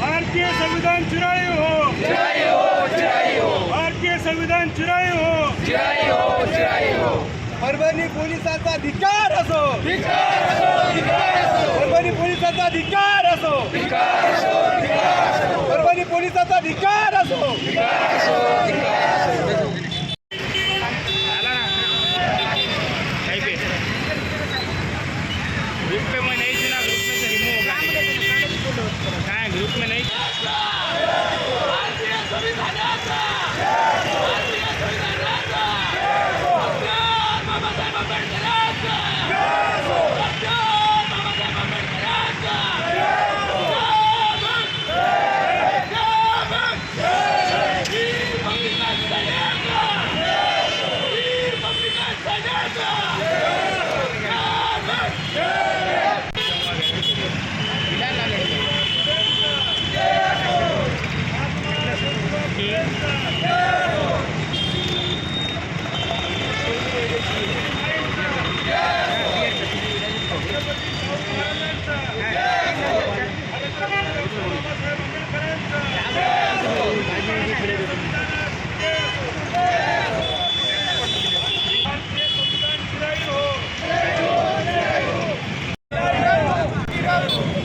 भारतीय संविधान हो चिराई हो चिराई हो भारतीय संविधान चिरायू हो. चिराई हो चिराई हो. परभणी पोलिसांचा धिकार असो. परभणी पोलिसांचा धिकार असो. परभणी पोलिसांचा धिकार असो. ग्रुप पे मैं नहीं थी ना ग्रुप में से रिमूव होगा हाँ ग्रुप में नहीं?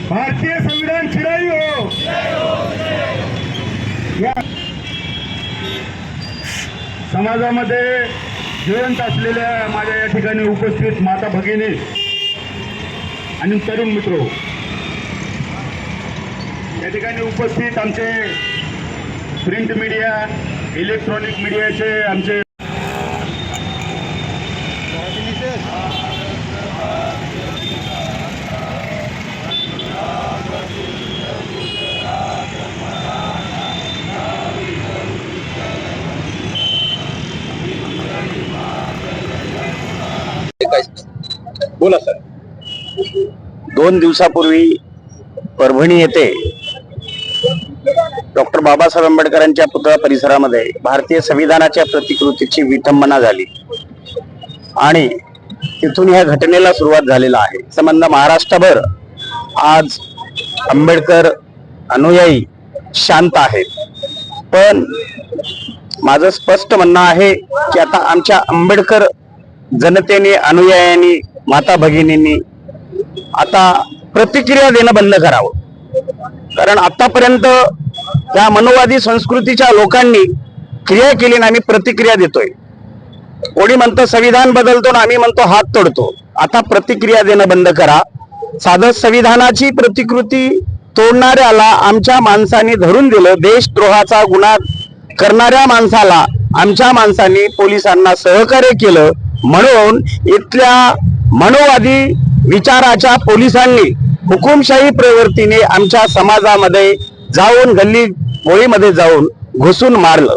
भारतीय संविधान चिराई हो। या समाजामध्ये जिवंत असलेल्या माझ्या या ठिकाणी उपस्थित माता भगिनी आणि तरुण मित्र. या ठिकाणी उपस्थित आमचे प्रिंट मीडिया इलेक्ट्रॉनिक मीडियाचे आमचे बोला सर. दोन दिवसापूर्वी परभणी येथे डॉक्टर बाबासाहेब आंबेडकरांच्या पुतळा परिसरामध्ये भारतीय संविधानाच्या प्रतिकृतीची विटंबना झाली. आणि तिथून ह्या घटनेला सुरुवात झालेला आहे. संबंध महाराष्ट्रभर आज आंबेडकर अनुयायी शांत आहेत. पण माझं स्पष्ट म्हणणं आहे की आता आमच्या आंबेडकर जनतेने अनुयायांनी माता भगिनींनी आता प्रतिक्रिया देणं बंद करावं. कारण आतापर्यंत त्या मनोवादी संस्कृतीच्या लोकांनी क्रिया केली आणि आम्ही प्रतिक्रिया देतोय. कोणी म्हणतं संविधान बदलतो ना आम्ही म्हणतो हात तोडतो. आता प्रतिक्रिया देणं बंद करा. साधं संविधानाची प्रतिकृती तोडणाऱ्याला आमच्या माणसाने धरून दिलं देशद्रोहाचा गुन्हा करणाऱ्या माणसाला आमच्या माणसांनी पोलिसांना सहकार्य केलं म्हणून इथल्या मनोवादी विचाराच्या पोलिसांनी हुकुमशाही प्रवृत्तीने आमच्या समाजामध्ये जाऊन गल्ली गोळीमध्ये जाऊन घुसून मारलं.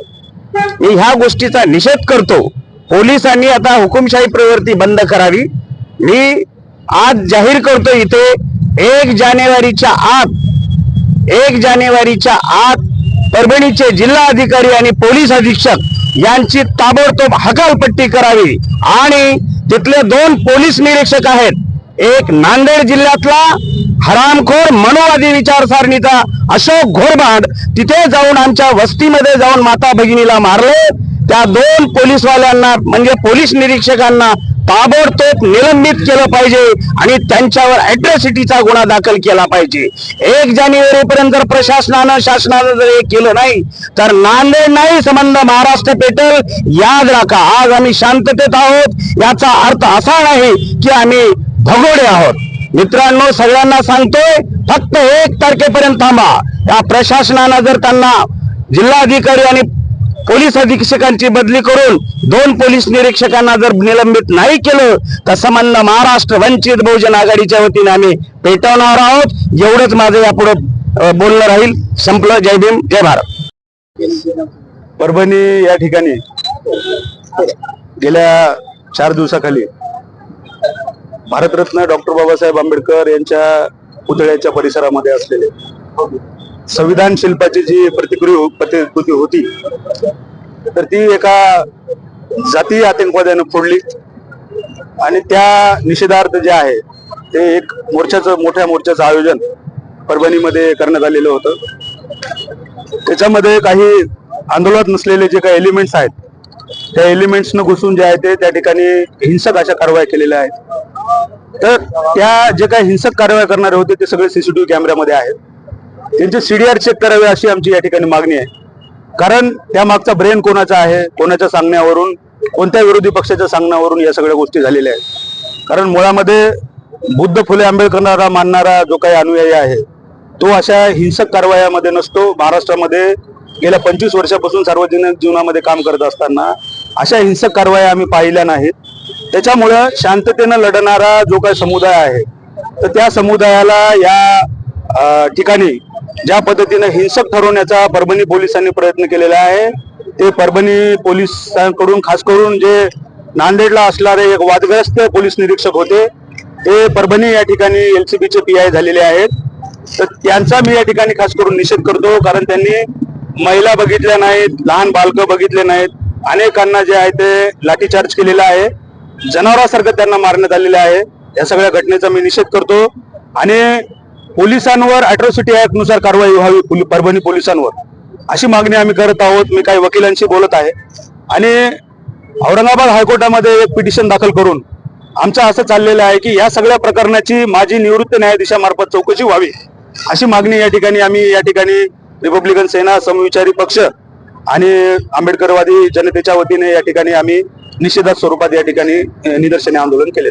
मी ह्या गोष्टीचा निषेध करतो. पोलिसांनी आता हुकुमशाही प्रवृत्ती बंद करावी. मी आज जाहीर करतो इथे एक जानेवारीच्या आत एक जानेवारीच्या आत परभणीचे जिल्हा अधिकारी आणि पोलीस अधीक्षक यांची ताबडतोब हकालपट्टी करावी. आणि तिथले दोन पोलीस निरीक्षक आहेत. एक नांदेड जिल्ह्यातला हरामखोर मनोवादी विचारसरणीचा अशोक घोरबाड. तिथे जाऊन आमच्या वस्तीमध्ये जाऊन माता भगिनीला मारले. त्या दोन पोलीसवाल्यांना म्हणजे पोलीस निरीक्षकांना ताबडतोब निलंबित केलं पाहिजे आणि त्यांच्यावर अॅट्रॉसिटीचा गुन्हा दाखल केला पाहिजे. एक जानेवारी पर्यंत जर प्रशासनानं शासनानं जर हे केलं नाही तर नांदेड नाही संबंध महाराष्ट्र पेटल. याद राखा आज आम्ही शांततेत आहोत. याचा अर्थ असा नाही की आम्ही भगोडे आहोत. मित्रांनो सगळ्यांना सांगतोय फक्त एक तारखेपर्यंत थांबा. या प्रशासनानं जर त्यांना जिल्हाधिकारी आणि पोलीस अधीक्षकांची बदली करून दोन पोलीस निरीक्षकांना जर निलंबित नाही केलं तर संबंध महाराष्ट्र वंचित बहुजन आघाडीच्या वतीने आम्ही पेटवणार आहोत. एवढंच माझं यापुढे बोलणं राहील. संपलं. जय भीम जय भारत. परभणी या ठिकाणी गेल्या चार दिवसाखाली भारतरत्न डॉक्टर बाबासाहेब आंबेडकर यांच्या पुतळ्याच्या परिसरामध्ये असलेले संविधान शिल्पाची जी प्रतिकृती हो- प्रतिकृती होती तर ती एका जातीय आतंकवाद्यानं फोडली. आणि त्या निषेधार्थ जे आहे ते एक मोर्चाचं मोठ्या मोर्चाचं आयोजन परभणीमध्ये करण्यात आलेलं होतं. त्याच्यामध्ये काही आंदोलनात नसलेले जे काही एलिमेंट्स आहेत त्या एलिमेंट्सनं घुसून जे आहे ते त्या ठिकाणी हिंसक अशा कारवाया केलेल्या आहेत. तर त्या जे काही हिंसक कारवाया करणारे होते ते सगळे सीसीटीव्ही कॅमेऱ्यामध्ये आहेत. त्यांचे सीडीआर चेक करावे अशी आमची या ठिकाणी मागणी आहे. कारण त्या मागचा ब्रेन कोणाचा आहे कोणाच्या सांगण्यावरून कोणत्या विरोधी पक्षाच्या सांगण्यावरून या सगळ्या गोष्टी झालेल्या आहेत. कारण मुळामध्ये बुद्ध फुले आंबेडकरांना मानणारा जो काही अनुयायी आहे तो अशा हिंसक कारवायामध्ये नसतो. महाराष्ट्रामध्ये गेल्या पंचवीस वर्षापासून सार्वजनिक जीवनामध्ये काम करत असताना अशा हिंसक कारवाया आम्ही पाहिल्या नाहीत. त्याच्यामुळं शांततेनं लढणारा जो काही समुदाय आहे तर त्या समुदायाला या ठिकाणी ज्या पद्धतीने हिंसक ठरवण्याचा परभणी पोलिसांनी प्रयत्न केलेला आहे ते परभणी पोलिसांकडून खास करून जे नांदेडला असणारे एक वादग्रस्त पोलीस निरीक्षक होते ते परभणी या ठिकाणी एल सी बीचे पी आय झालेले आहेत. तर त्यांचा मी या ठिकाणी खास करून निषेध करतो कारण त्यांनी महिला बघितल्या नाहीत लहान बालकं बघितले नाहीत अनेकांना जे आहे ते लाठीचार्ज केलेला आहे. जनावरासारखं त्यांना मारण्यात आलेलं आहे. या सगळ्या घटनेचा मी निषेध करतो. आणि पोलिसांवर अॅट्रॉसिटी ऍक्टनुसार कारवाई व्हावी परभणी पोलिसांवर. अशी मागणी आम्ही करत आहोत. मी काही वकिलांशी बोलत आहे. आणि औरंगाबाद हायकोर्टामध्ये एक पिटिशन दाखल करून आमचं असं चाललेलं आहे की या सगळ्या प्रकरणाची माझी निवृत्त न्यायाधीशामार्फत चौकशी व्हावी. अशी मागणी या ठिकाणी आम्ही या ठिकाणी रिपब्लिकन सेना समविचारी पक्ष आणि आंबेडकरवादी जनतेच्या वतीने या ठिकाणी आम्ही निषेधात स्वरूपात या ठिकाणी निदर्शने आंदोलन केले